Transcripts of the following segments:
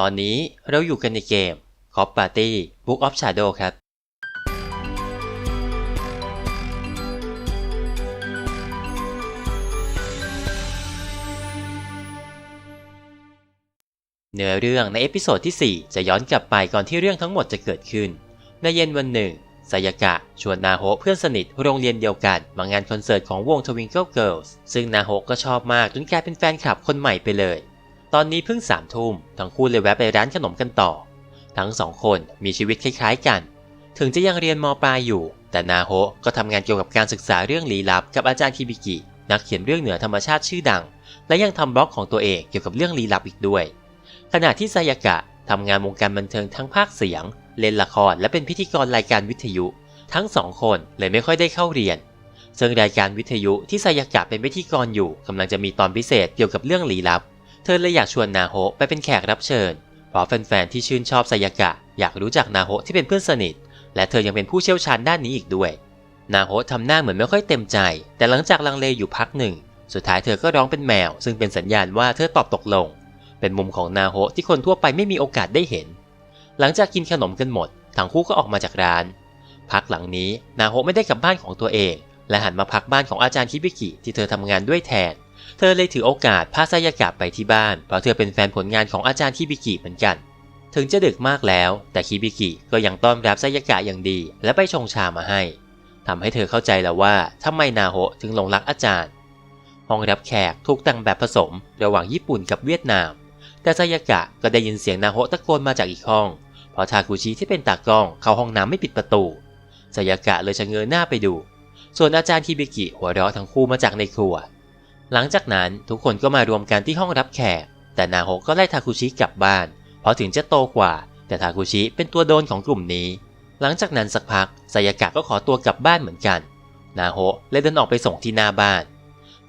ตอนนี้เราอยู่กันในเกม Cop Party Book of Shadow ครับ เนื้อเรื่องในเอพิโซดที่ 4 จะย้อนกลับไปก่อนที่เรื่องทั้งหมดจะเกิดขึ้น ในเย็นวันหนึ่งสายากะชวนนาโฮเพื่อนสนิทโรงเรียนเดียวกัน มางานคอนเสิร์ตของวง Twinkle Girls ซึ่งนาโฮก็ชอบมากจนกลายเป็นแฟนคลับคนใหม่ไปเลย ตอนนี้เพิ่งสามทุ่มทั้งคู่เลยแวะไปร้านขนมกันต่อ ทั้งสองคนมีชีวิตคล้ายๆกัน ถึงจะยังเรียนมปลายอยู่ แต่นาโฮก็ทำงานเกี่ยวกับการศึกษาเรื่องลี้ลับกับอาจารย์คิบิกิ นักเขียนเรื่องเหนือธรรมชาติชื่อดัง และยังทำบล็อกของตัวเองเกี่ยวกับเรื่องลี้ลับอีกด้วย ขณะที่ไซยากะทำงานวงการบันเทิงทั้งภาคเสียง เล่นละครและเป็นพิธีกรรายการวิทยุ ทั้งสองคนเลยไม่ค่อยได้เข้าเรียนซึ่งรายการวิทยุที่ไซยากะเป็นพิธีกรอยู่กำลังจะมีตอนพิเศษเกี่ยวกับเรื่องลี้ลับ เธอเลยอยากชวนนาโฮไปเป็นแขกรับเชิญ เพราะแฟนๆที่ชื่นชอบไซยากะ อยากรู้จักนาโฮที่เป็นเพื่อนสนิท และเธอยังเป็นผู้เชี่ยวชาญด้านนี้อีกด้วย นาโฮทำหน้าเหมือนไม่ค่อยเต็มใจ แต่หลังจากลังเลอยู่พักหนึ่ง สุดท้ายเธอก็ร้องเป็นแมว ซึ่งเป็นสัญญาณว่าเธอตอบตกลง เป็นมุมของนาโฮที่คนทั่วไปไม่มีโอกาสได้เห็น หลังจากกินขนมกันหมดทั้งคู่ก็ออกมาจากร้าน พักหลังนี้นาโฮไม่ได้กลับบ้านของตัวเอง และหันมาพักบ้านของอาจารย์คิบิกิที่เธอทำงานด้วยแทน เธอเลยถือโอกาสพาซายากะไปที่บ้านเพราะเธอเป็นแฟนผลงานของอาจารย์คิบิกิเหมือนกัน ถึงจะดึกมากแล้ว แต่คิบิกิก็ยังต้อนรับซายากะอย่างดี และไปชงชามาให้ทำให้เธอเข้าใจแล้วว่าทำไมนาโฮถึงหลงรักอาจารย์ ห้องรับแขกถูกแต่งแบบผสมระหว่างญี่ปุ่นกับเวียดนาม แต่ซายากะก็ได้ยินเสียงนาโฮตะโกนมาจากอีกห้องเพราะทาคุชิที่เป็นตากล้องเข้าห้องน้ำไม่ปิดประตูซายากะเลยชะเง้อหน้าไปดู ส่วนอาจารย์คิบิกิหัวเราะทั้งคู่มาจากในครัว หลังจากนั้นทุกคนก็มารวมกันที่ห้องรับแขก แต่นาโฮก็ไล่ทาคุชิกลับบ้าน เพราะถึงจะโตกว่า แต่ทาคุชิเป็นตัวโดนของกลุ่มนี้ หลังจากนั้นสักพักไซยากะก็ขอตัวกลับบ้านเหมือนกัน นาโฮเลยเดินออกไปส่งที่หน้าบ้าน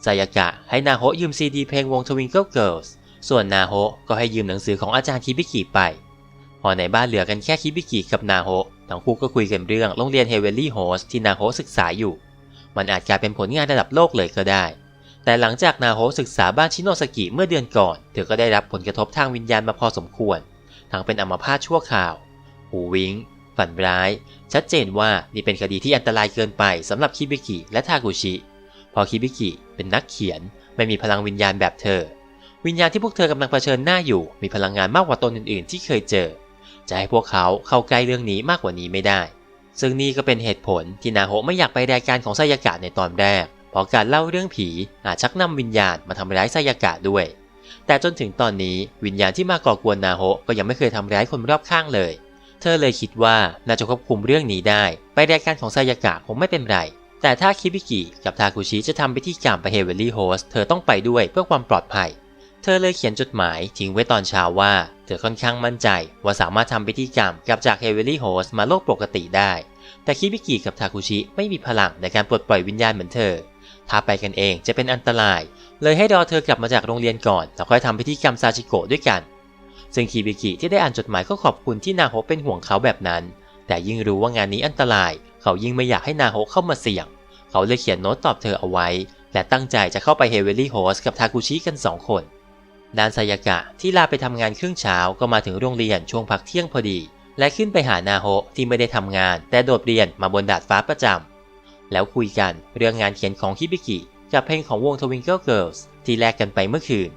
ไซยากะให้นาโฮยืมซีดีเพลงวง Twinkle Girls ส่วนนาโฮก็ให้ยืมหนังสือของอาจารย์คิบิกิไป พอในบ้านเหลือกันแค่คิบิกิกับนาโฮทั้งคู่ก็คุยกันเรื่องโรงเรียนเฮเวลลี่โฮสที่นาโฮศึกษาอยู่ มันอาจกลายเป็นผลงานระดับโลกเลยก็ได้ แต่หลังจากนาโฮศึกษาบ้านชิโนสกิเมื่อเดือนก่อน เธอก็ได้รับผลกระทบทางวิญญาณมาพอสมควร ทั้งเป็นอัมพาตชั่วคราว หูวิง ฝันร้าย ชัดเจนว่านี่เป็นคดีที่อันตรายเกินไปสำหรับคิบิกิและทากุชิ พอคิบิกิเป็นนักเขียนไม่มีพลังวิญญาณแบบเธอ วิญญาณที่พวกเธอกำลังเผชิญหน้าอยู่ มีพลังงานมากกว่าตนอื่นๆ ที่เคยเจอ จะให้พวกเขาเข้าใกล้เรื่องนี้มากกว่านี้ไม่ได้ ซึ่งนี่ก็เป็นเหตุผลที่นาโฮไม่อยากไปรายการของไซยากะในตอนแรก เพราะการเล่าเรื่องผีอาจชักนำวิญญาณมาทำร้ายไซยากะด้วย แต่จนถึงตอนนี้วิญญาณที่มาก่อกวนนาโฮก็ยังไม่เคยทำร้ายคนรอบข้างเลย เธอเลยคิดว่าน่าจะควบคุมเรื่องนี้ได้ ไปรายการของไซยากะคงไม่เป็นไร แต่ถ้าคิบิกิกับทาคุชิจะทำพิธีกรรมไปเฮเวลลี่โฮสเธอต้องไปด้วยเพื่อความปลอดภัย เธอเลยเขียนจดหมายทิ้งไว้ตอนเช้าว่า เธอค่อนข้างมั่นใจ ว่าสามารถทำพิธีกรรมกับจากเฮเวลลี่โฮสมาโลกปกติได้แต่คิบิกิกับทาคุชิไม่มีพลังในการปลดปล่อยวิญญาณเหมือนเธอ ถ้าไปกันเองจะเป็นอันตราย เลยให้รอเธอกลับมาจากโรงเรียนก่อนแล้วค่อยทำพิธีกรรมซาชิโกะด้วยกัน ซึ่งคิบิกิที่ได้อ่านจดหมายก็ขอบคุณที่นาโฮเป็นห่วงเขาแบบนั้น แต่ยิ่งรู้ว่างานนี้อันตราย เขายิ่งไม่อยากให้นาโฮเข้ามาเสี่ยง เขาเลยเขียนโน้ตตอบเธอเอาไว้ และตั้งใจจะเข้าไปเฮเวลลี่โฮสกับทาคุชิกันสองคนด้านไซยากะที่ลาไปทำงานครึ่งเช้าก็มาถึงโรงเรียนช่วงพักเที่ยงพอดี และขึ้นไปหานาโฮที่ไม่ได้ทำงาน แต่โดดเรียนมาบนดาดฟ้าประจำ แล้วคุยกันเรื่องงานเขียนของคิบิกิกับเพลงของวง Twinkle Girls ที่แลกกันไปเมื่อคืน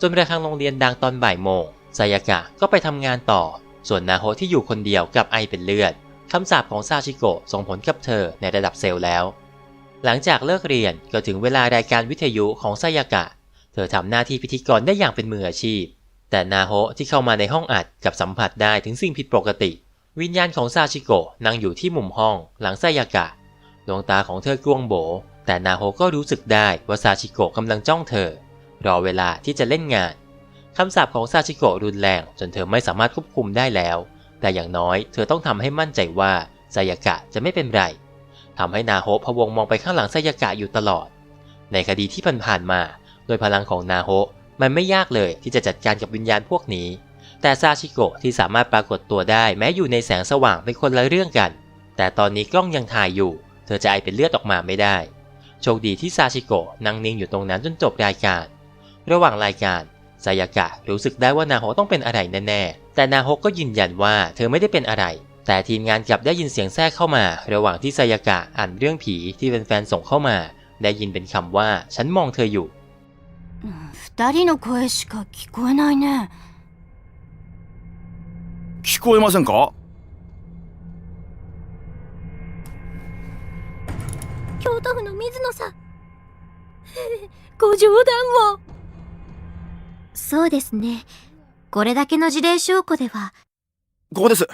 จนระฆังโรงเรียนดังตอนบ่ายโมงไซยากะก็ไปทำงานต่อ ส่วนนาโฮที่อยู่คนเดียวกับไอเป็นเลือดคำสาปของซาชิโกะส่งผลกับเธอในระดับเซลล์แล้ว หลังจากเลิกเรียนก็ถึงเวลารายการวิทยุของไซยากะ เธอทำหน้าที่พิธีกรได้อย่างเป็นมืออาชีพ แต่นาโฮที่เข้ามาในห้องอัดกับสัมผัสได้ถึงสิ่งผิดปกติ วิญญาณของซาชิโกะนั่งอยู่ที่มุมห้องหลังไซยากะ ดวงตาของเธอกลวงโบ แต่นาโฮก็รู้สึกได้ว่าซาชิโกะกำลังจ้องเธอ รอเวลาที่จะเล่นงานคำสาปของซาชิโกะรุนแรงจนเธอไม่สามารถควบคุมได้แล้ว แต่อย่างน้อยเธอต้องทำให้มั่นใจว่าไซยากะจะไม่เป็นไรทำให้นาโฮพะวงมองไปข้างหลังไซยากะอยู่ตลอด ในคดีที่ผ่านๆมา โดยพลังของนาโฮมันไม่ยากเลยที่จะจัดการกับวิญญาณพวกนี้ แต่ซาชิโกะที่สามารถปรากฏตัวได้แม้อยู่ในแสงสว่างเป็นคนละเรื่องกัน แต่ตอนนี้กล้องยังถ่ายอยู่ เธอจะไอเป็นเลือดออกมาไม่ได้ โชคดีที่ซาชิโกะนั่งนิ่งอยู่ตรงนั้นจนจบรายการ ระหว่างรายการซ ไซยากะรู้สึกได้ว่านาโฮต้องเป็นอะไรแน่ๆ แต่นาโฮก็ยืนยันว่าเธอไม่ได้เป็นอะไร แต่ทีมงานกลับได้ยินเสียงแทรกเข้ามา ระหว่างที่ไซยากะอ่านเรื่องผีที่แฟนๆส่งเข้ามา ได้ยินเป็นคำว่าฉันมองเธออยู่ うん二人の声しか聞こえないね聞こえませんか 京都府の水野さん。ご冗談を。そうですね。これだけの事例証拠では。ここです。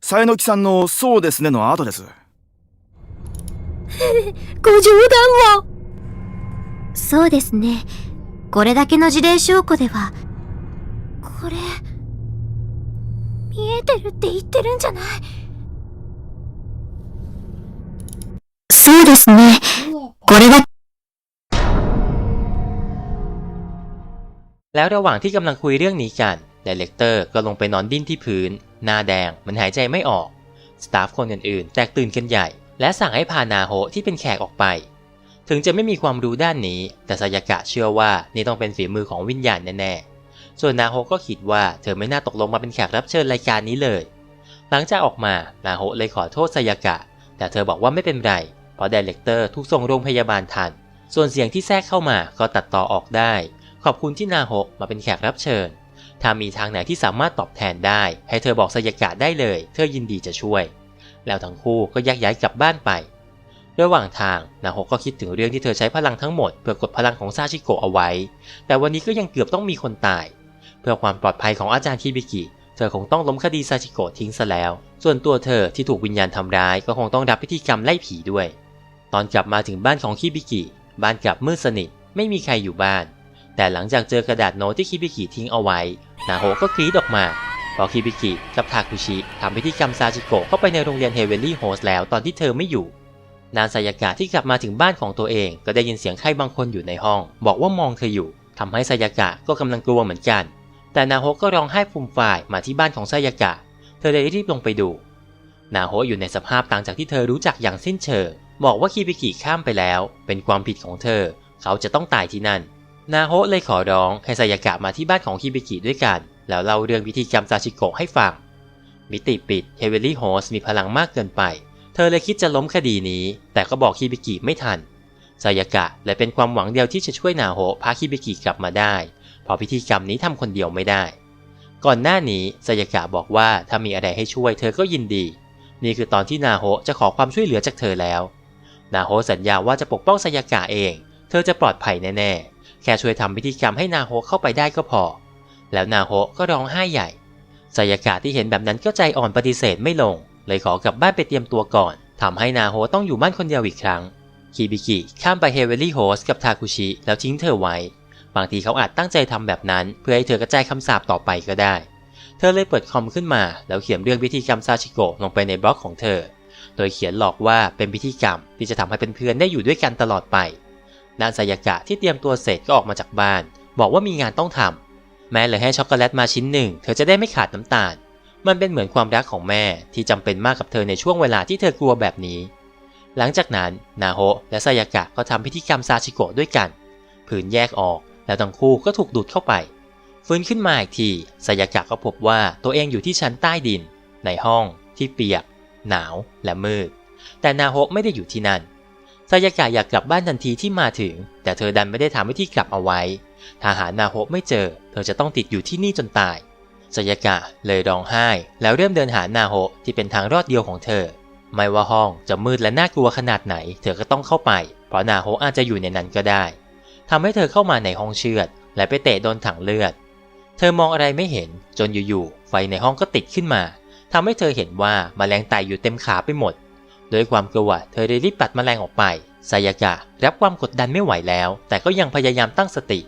さえのきさんのそうですねの後です。ご冗談を。そうですね。これだけの事例証拠では。これ見えてるって言ってるんじゃない？ですねこれだ แล้วระหว่างที่กำลังคุยเรื่องนี้กันดีเลกเตอร์ก็ลงไปนอนดิ้นที่พื้น หน้าแดงเหมันหายใจไม่ออก สตาฟคนอื่นๆ แตกตื่นกันใหญ่ และสั่งให้พานาโฮที่เป็นแขกออกไป ถึงจะไม่มีความรู้ด้านนี้ แต่สายากะเชื่อว่านี่ต้องเป็นฝีมือของวิญญาณแน่ๆ ส่วนนาโฮก็คิดว่าเธอไม่น่าตกลงมาเป็นแขกรับเชิญรายการนี้เลย หลังจากออกมา นาโฮเลยขอโทษสายากะ แต่เธอบอกว่าไม่เป็นไร เพราะดเลกเตอร์ถูกส่งโรงพยาบาลทัน ส่วนเสียงที่แทรกเข้ามาก็ตัดต่อออกได้ ขอบคุณที่นาโฮมาเป็นแขกรับเชิญ ถ้ามีทางไหนที่สามารถตอบแทนได้ ให้เธอบอกสยากะได้เลย เธอยินดีจะช่วย แล้วทั้งคู่ก็แยกย้ายกลับบ้านไประหว่างทางนาโฮก็คิดถึงเรื่องที่เธอใช้พลังทั้งหมดเพื่อกดพลังของซาชิโกะเอาไว้ แต่วันนี้ก็ยังเกือบต้องมีคนตาย เพื่อความปลอดภัยของอาจารย์คิบิกิ เธอคงต้องล้มคดีซาชิโกะทิ้งซะแล้ว ส่วนตัวเธอที่ถูกวิญญาณทำร้ายก็คงต้องรับพิธีกรรมไล่ผีด้วย ตอนกลับมาถึงบ้านของคิบิกิ บ้านกลับมืดสนิท ไม่มีใครอยู่บ้าน แต่หลังจากเจอกระดาษโน้ตที่คิบิกิทิ้งเอาไว้ นาโฮก็กรีดออกมาพราะคิบิกิกับทาคุชิทำพิธีกรรมซาจิโกะเข้าไปในโรงเรียนเฮเวลลี่โฮสแล้วตอนที่เธอไม่อยู่ นานสายากะที่กลับมาถึงบ้านของตัวเอง ก็ได้ยินเสียงใครบางคนอยู่ในห้อง บอกว่ามองเธออยู่ทำให้สายากะก็กำลังกลัวเหมือนกัน แต่นาโฮก็ร้องไห้ฟูมฝ่ายมาที่บ้านของสายากะ เธอเลยรีบลงไปดู นาโฮอยู่ในสภาพต่างจากที่เธอรู้จักอย่างสิ้นเชิง บอกว่าคิบิกิข้ามไปแล้ว เป็นความผิดของเธอ เขาจะต้องตายที่นั่น นาโฮเลยขอร้องให้สายากะมาที่บ้านของคิบิกิด้วยกัน แล้วเล่าเรื่องพิธีกรรมซาชิโกะให้ฟัง มิติปิดเฮเวลลี่โฮสมีพลังมากเกินไป เธอเลยคิดจะล้มคดีนี้ แต่ก็บอกคิบิกิไม่ทันสายากะเลยเป็นความหวังเดียวที่จะช่วยนาโฮพาคิบิกิกลับมาได้ เพราะพิธีกรรมนี้ทำคนเดียวไม่ได้ ก่อนหน้านี้สายากะบอกว่าถ้ามีอะไรให้ช่วยเธอก็ยินดี นี่คือตอนที่นาโฮจะขอความช่วยเหลือจากเธอแล้ว นาโฮสัญญาว่าจะปกป้องสยากะเอง เธอจะปลอดภัยแน่ๆ แค่ช่วยทำพิธีกรรมให้นาโฮเข้าไปได้ก็พอ แล้วนาโฮก็ร้องไห้ใหญ่สยากะที่เห็นแบบนั้นก็ใจอ่อนปฏิเสธไม่ลง เลยขอกลับบ้านไปเตรียมตัวก่อนทำให้นาโฮต้องอยู่บ้านคนเดียวอีกครั้งคิบิกิข้ามไปเฮเวลลี่โฮสกับทาคุชิแล้วทิ้งเธอไว้ บางทีเขาอาจตั้งใจทำแบบนั้นเพื่อให้เธอกระจายคำสาปต่อไปก็ได้ เธอเลยเปิดคอมขึ้นมา แล้วเขียนเรื่องพิธีกรรมซาชิโกะลงไปในบล็อกของเธอ โดยเขียนหลอกว่าเป็นพิธีกรรมที่จะทำให้เป็นเพื่อนได้อยู่ด้วยกันตลอดไปด้านสายากะที่เตรียมตัวเสร็จก็ออกมาจากบ้าน บอกว่ามีงานต้องทำแม่เลยให้ช็อกโกแลตมาชิ้นหนึ่ง เธอจะได้ไม่ขาดน้ำตาล มันเป็นเหมือนความรักของแม่ที่จำเป็นมากกับเธอในช่วงเวลาที่เธอกลัวแบบนี้ หลังจากนั้นนาโฮและสายากะก็ทำพิธีกรรมซาชิโกะด้วยกัน ผืนแยกออก แล้วทั้งคู่ก็ถูกดูดเข้าไป ฟื้นขึ้นมาอีกทีสายากะก็พบว่าตัวเองอยู่ที่ชั้นใต้ดิน ในห้องที่เปียก หนาวและมืด แต่นาโฮไม่ได้อยู่ที่นั่นสายากะอยากกลับบ้านทันทีที่มาถึง แต่เธอดันไม่ได้ทำวิธีกลับเอาไว้ ถ้าหานาโฮไม่เจอ เธอจะต้องติดอยู่ที่นี่จนตายสายากะเลยร้องไห้ แล้วเริ่มเดินหานาโฮที่เป็นทางรอดเดียวของเธอ ไม่ว่าห้องจะมืดและน่ากลัวขนาดไหน เธอก็ต้องเข้าไป เพราะนาโฮอาจจะอยู่ในนั้นก็ได้ทำให้เธอเข้ามาในห้องเชือด และไปเตะโดนถังเลือด เธอมองอะไรไม่เห็นจนอยู่ๆไฟในห้องก็ติดขึ้นมา ทำให้เธอเห็นว่ามาแมลงไต่อยู่เต็มขาไปหมด โดยความกลัวเธอเลยรีบปัดแมลงออกไปสายากะรับความกดดันไม่ไหวแล้ว แต่ก็ยังพยายามตั้งสติ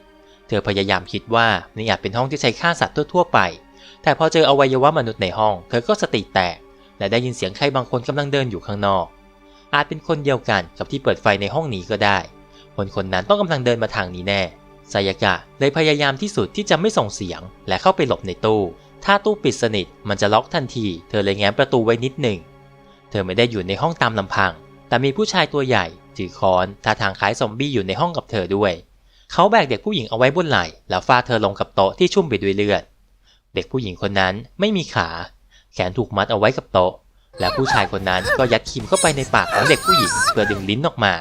เธอพยายามคิดว่านี่อาจเป็นห้องที่ใช้ฆ่าสัตว์ทั่วๆไป แต่พอเจออวัยวะมนุษย์ในห้อง เธอก็สติแตก และได้ยินเสียงใครบางคนกำลังเดินอยู่ข้างนอก อาจเป็นคนเดียวกันกับที่เปิดไฟในห้องนี้ก็ได้ คนคนนั้นต้องกำลังเดินมาทางนี้แน่สายากะเลยพยายามที่สุดที่จะไม่ส่งเสียงและเข้าไปหลบในตู้ ถ้าตู้ปิดสนิทมันจะล็อกทันที เธอเลยแง้มประตูไว้นิดหนึ่ง เธอไม่ได้อยู่ในห้องตามลำพัง แต่มีผู้ชายตัวใหญ่ ถือค้อนท่าทางคล้ายซอมบี้อยู่ในห้องกับเธอด้วย เขาแบกเด็กผู้หญิงเอาไว้บนไหล่แล้วฟาดเธอลงกับโต๊ะที่ชุ่มไปด้วยเลือด เด็กผู้หญิงคนนั้นไม่มีขา แขนถูกมัดเอาไว้กับโต๊ะ และผู้ชายคนนั้นก็ยัดครีมเข้าไปในปากของเด็กผู้หญิงเพื่อดึงลิ้นออกมา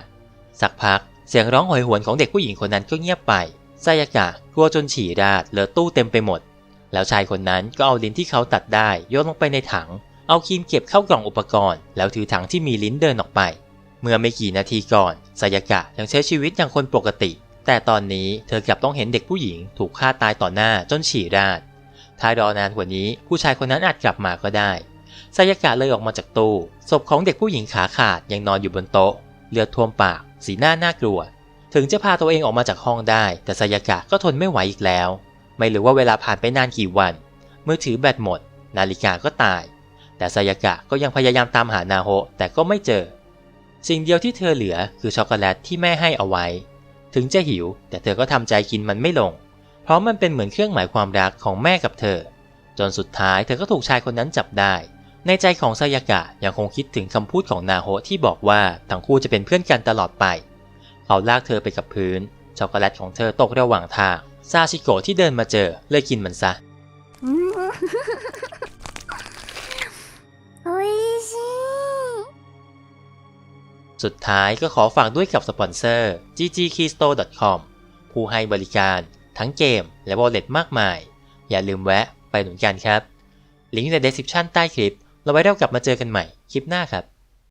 สักพักเสียงร้องหอยหวนของเด็กผู้หญิงคนนั้นก็เงียบไปไซยากะกลัวจนฉี่ราดเลอะตู้เต็มไปหมด แล้วชายคนนั้นก็เอาลิ้นที่เขาตัดได้โยนลงไปในถัง เอาครีมเก็บเข้ากล่องอุปกรณ์ แล้วถือถังที่มีลิ้นเดินออกไป เมื่อไม่กี่นาทีก่อนไซยากะยังใช้ชีวิตอย่างคนปกติ แต่ตอนนี้เธอกลับต้องเห็นเด็กผู้หญิง ถูกฆ่าตายต่อหน้าจนฉี่ราดถ้ารอนานกว่านี้ผู้ชายคนนั้นอาจกลับมาก็ได้ไซยากะเลยออกมาจากตู้ศพของเด็กผู้หญิงขาขาดยังนอนอยู่บนโต๊ะ เลือดท่วมปาก สีหน้าน่ากลัว ถึงจะพาตัวเองออกมาจากห้องได้ แต่ไซยากะก็ทนไม่ไหวอีกแล้ว ไม่รู้ว่าเวลาผ่านไปนานกี่วัน มือถือแบตหมด นาฬิกาก็ตาย แต่ไซยากะก็ยังพยายามตามหานาโฮะแต่ก็ไม่เจอ สิ่งเดียวที่เธอเหลือคือช็อกโกแลตที่แม่ให้เอาไว้ ถึงจะหิว แต่เธอก็ทำใจกินมันไม่ลง เพราะมันเป็นเหมือนเครื่องหมายความรักของแม่กับเธอ จนสุดท้ายเธอก็ถูกชายคนนั้นจับได้ ในใจของไซยากะยังคงคิดถึงคำพูดของนาโฮที่บอกว่าทั้งคู่จะเป็นเพื่อนกันตลอดไป เขาลากเธอไปกับพื้น ช็อกโกแลตของเธอตกระหว่างทาง ซาชิโกะที่เดินมาเจอเลยกินมันซะสุดท้ายก็ขอฝากด้วยกับสปอนเซอร์ ggkeysto.com ผู้ให้บริการทั้งเกมและวอลเล็ตมากมาย อย่าลืมแวะไปหนุนกันครับ ลิงก์ใน description ใต้คลิป เราไว้เรากลับมาเจอกันใหม่คลิปหน้าครับ